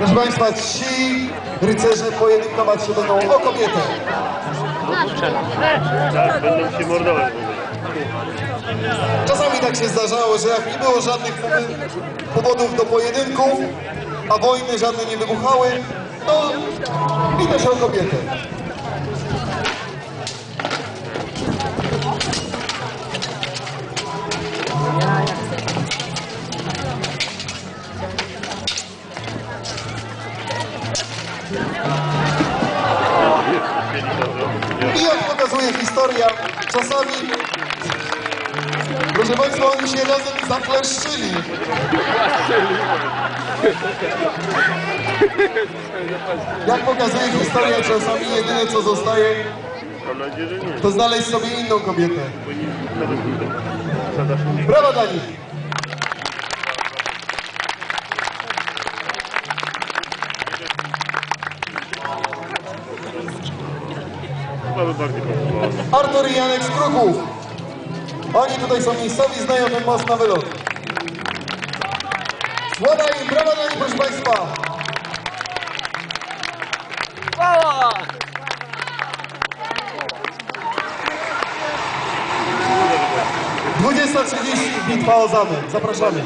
Proszę Państwa, ci rycerze pojedynkować się będą o kobietę. Tak, będą się mordować. Czasami tak się zdarzało, że jak nie było żadnych powodów do pojedynków, a wojny żadne nie wybuchały, to bito się o kobietę. I jak pokazuje historia, czasami, proszę Państwa, oni się razem zakleszczyli. Jak pokazuje historia, czasami jedyne co zostaje, to znaleźć sobie inną kobietę. Brawa dla nich! By bardziej pasowało. Artur i Janek z Kruków. Oni tutaj są miejscowi, znają ten most na wylot. Słowa i brawa dla nich, proszę Państwa. Chwała! 20.30 bitwa o zamek. Zapraszamy.